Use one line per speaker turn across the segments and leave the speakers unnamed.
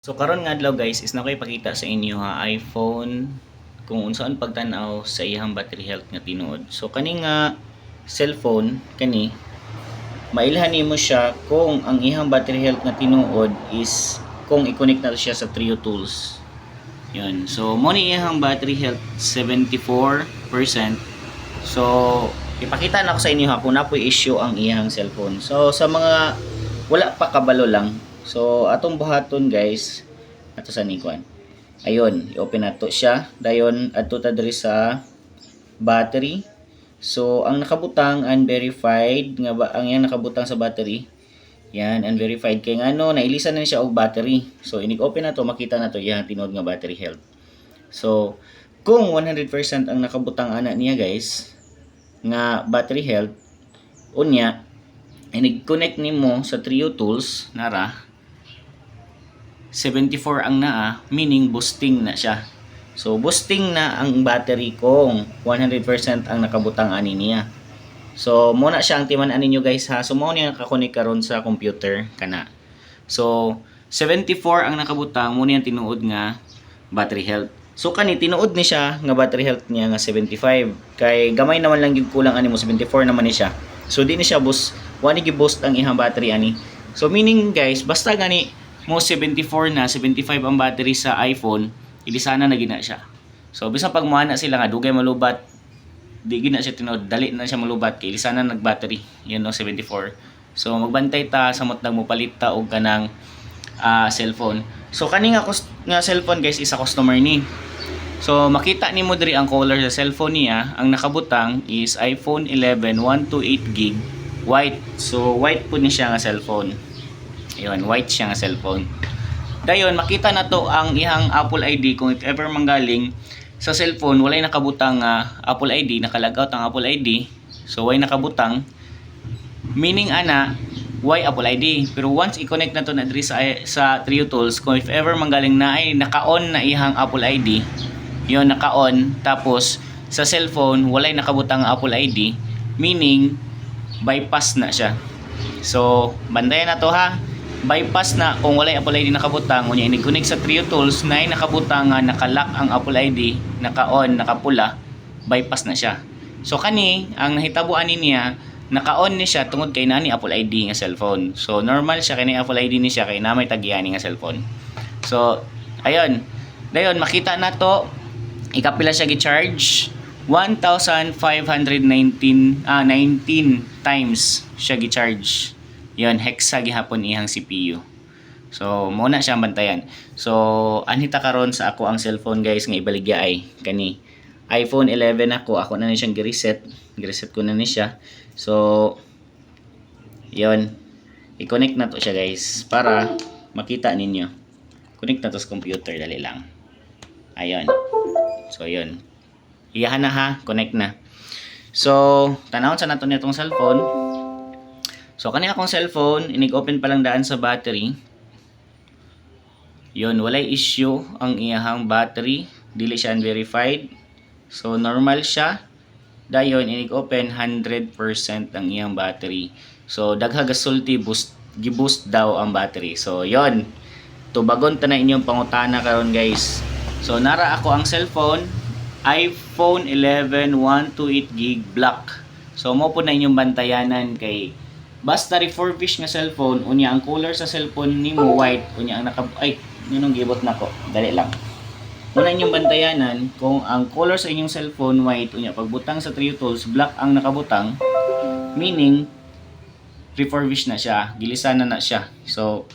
So karon nga adlaw guys is na ko ipakita sa inyo ha iPhone kung unsaan pagtan-aw sa iyang battery health nga tinuod. So kani nga cellphone kani mailhan nimo siya kung ang iyang battery health nga tinuod is kung i-connect na siya sa Trio Tools. Yun. So mo ni iyang battery health 74%. So ipakita na ko sa inyo ha kung napoy issue ang iyang cellphone. So sa mga wala pa kabalo lang So, atong buhaton guys, ato sa nikuan. Ayun, i-open nato siya. Dayon, adto ta diri sa battery. So, ang nakabutang unverified nga ba ang yang nakabutang sa battery. Yan, unverified kay ngano nailisan na siya og battery. So, inig-open na to, makita na to yang tinod nga battery health. So, kung 100% ang nakabutang ana niya guys, nga battery health, unya, inig-connect nimo sa Trio Tools, nara, 74 ang naa, meaning boosting na siya. So, boosting na ang battery kung 100% ang nakabutang ani niya. So, muna siya ang timan ani nyo guys ha. So, mo niya nakakonek karon sa computer kana. So, 74 ang nakabutang, mo niya tinuod nga battery health. So, kani tinuod ni siya nga battery health niya nga 75. Kay gamay naman lang yung kulang ani mo 74 naman ni siya. So, di ni siya boost, wani gi-boost ang ihang battery ani. So, meaning guys, basta gani mo 74 na 75 ang battery sa iPhone ili sana na gina siya. So bisan pag muana sila nga dugay malubat. Di gina siya tinod dali na siya malubat kay ili sana nag battery yun no 74 so magbantay ta samot nag mopalit ta og kanang ah, cellphone. So kani nga nga cellphone guys isa customer ni. So makita nimo diri ang color sa cellphone niya, ang nakabutang is iPhone 11 128 gig white. So white po ni siya nga cellphone. Ayun, white siya nga cellphone. Dayon, makita na to ang ihang Apple ID kung if ever manggaling sa cellphone, walay nakabutang nga Apple ID, nakalagout ang Apple ID. So, way nakabutang. Meaning ana, why Apple ID. Pero once i-connect na to na diri sa, sa Trio Tools, kung if ever manggaling na ay naka-on na ihang Apple ID, yon naka-on, tapos sa cellphone, walay nakabutang Apple ID, meaning bypass na siya. So, bandayan na to ha bypass na kung walay Apple ID nakabutang. Unya ini-connect sa Trio Tools na nakabutang nga nakalock ang Apple ID naka-on nakapula. Bypass na siya. So kani ang nahitabuan ni niya naka-on ni siya tungod kay nani Apple ID nga cellphone. So normal siya kay Apple ID ni siya kay na may tagiani nga cellphone. So ayun. Dayon makita na to. Ikapila siya gi-charge 1,519 ah 19 times siya gi-charge yon hexa gihapon ihang CPU so mo na siya bantayan. So anhita karon sa ako ang cellphone guys nga ibaligya ay kani iPhone 11 ako. Ako na ni siyang gi-reset. Gi-reset ko na ni siya. So yon i-connect na to siya guys para makita ninyo. Connect na to sa computer dali lang. Ayun. So yon iyahan na ha? Connect na. So tanawon sa nato nitong cellphone So, kani akong cellphone, inig-open pa lang daan sa battery. Yun, walay issue ang iyahang battery. Dili siya unverified. So, normal siya. Dayon, inig-open 100% ang iyang battery. So, dagha gasulti boost gi-boost daw ang battery. So, yon Tubagon ta na inyong pangutana karon guys. So, nara ako ang cellphone iPhone 11 128 gig black. So, mo po na inyong bantayanan kay basta refurbish nga cellphone unya ang color sa cellphone nimo white unya ang naka ay yun gibot nako? Dali lang. Una inyong bantayanan kung ang color sa inyong cellphone white unya pagbutang sa Trio Tools black ang nakabutang meaning refurbish na siya gilisan na na siya. So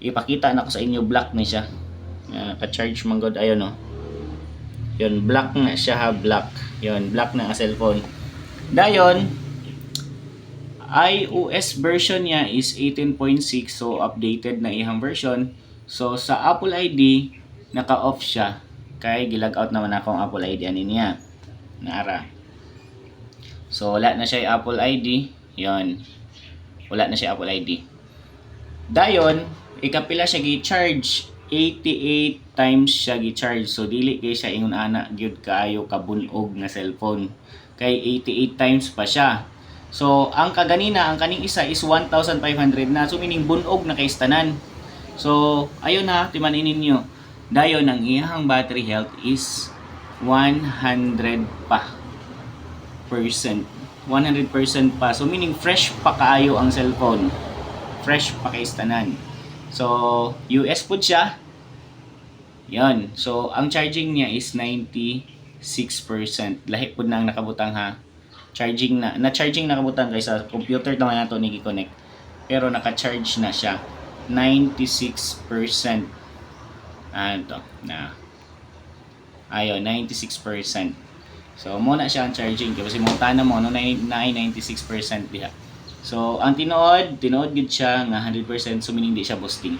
ipakita na ko sa inyo black na siya. Uh, ka-charge man god ayon no yun black na siya ha black. Yun black na ang cellphone. Dayon iOS version niya is 18.6 so updated na ihang version. So sa Apple ID naka-off siya kay gilag out naman akong Apple ID ani niya. Nara. So wala na siya Apple ID. 'Yon. Wala na siya Apple ID. Dayon, ikapila siya gi-charge 88 times siya gi-charge. So dili kay siya ingon ana gyud kaayo kabunog nga cellphone. Kay 88 times pa siya. So, ang kaganina, ang kaning isa is 1,500 na. So, meaning bunog na kay stanan. So, ayun na, timanin ninyo. Dayon, ang iyahang battery health is 100 pa percent. 100% pa. So, meaning fresh pa kaayo ang cellphone. Fresh pa kay tanan. So, US po siya. Yan. So, ang charging niya is 96%. Lahi po na ang nakabutang ha. Charging na. Na-charging nakabutang kaysa computer naman nato ni connect Pero naka-charge na siya. 96%. Ano to? Na. Ayo, 96%. So, muna siya ang charging. Kasi mo na mo, no, na, na ay 96% diha. So, ang tinuod, tinuod gid siya nga 100% so meaning di siya boosting.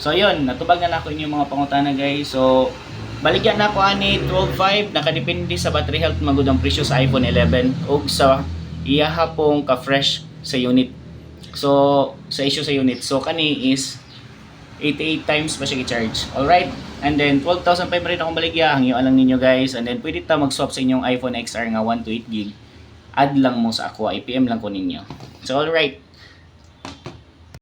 So, yun, natubag na nako inyong mga pangutana guys. So, baligyan na ko ani 12.5 nakadepende sa battery health magud ang presyo sa iPhone 11 ug sa iya hapong ka fresh sa unit. So, sa issue sa unit. So, kani is 88 times pa siya i-charge. Alright? And then, 12,500 akong baligya. Hangyo lang ninyo guys. And then, pwede ta mag-swap sa inyong iPhone XR nga 128 gig. Add lang mo sa ako. IPM lang ko ninyo. So, alright.